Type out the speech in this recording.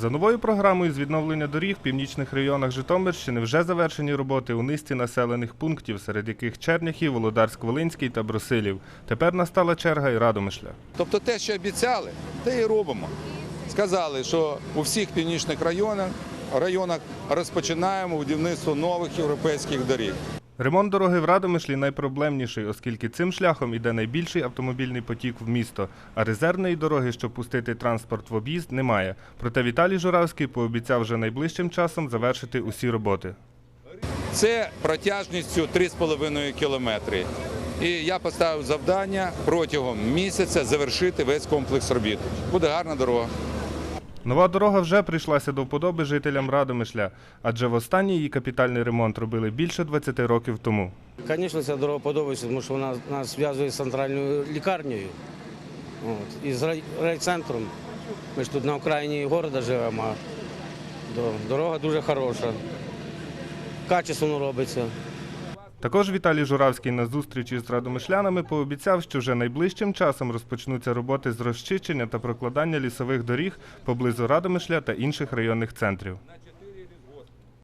За новою програмою з відновлення доріг в північних районах Житомирщини вже завершені роботи у низці населених пунктів, серед яких Черняхів, Володарськ-Волинський та Брусилів. Тепер настала черга і Радомишля. Тобто те, що обіцяли, те і робимо. Сказали, що у всіх північних районах, районах розпочинаємо будівництво нових європейських доріг. Ремонт дороги в Радомишлі найпроблемніший, оскільки цим шляхом іде найбільший автомобільний потік в місто, а резервної дороги, щоб пустити транспорт в об'їзд, немає. Проте Віталій Журавський пообіцяв вже найближчим часом завершити усі роботи. Це протяжністю 3,5 кілометри. І я поставив завдання протягом місяця завершити весь комплекс робіт. Буде гарна дорога. Нова дорога вже прийшлася до вподоби жителям Радомишля, адже востаннє її капітальний ремонт робили більше 20 років тому. Звісно, ця дорога подобається, тому що вона нас зв'язує з центральною лікарнею і з райцентром. Ми ж тут на окраїні міста живемо. а Дорога дуже хороша. Качественно робиться. Також Віталій Журавський на зустрічі з радомишлянами пообіцяв, що вже найближчим часом розпочнуться роботи з розчищення та прокладання лісових доріг поблизу Радомишля та інших районних центрів.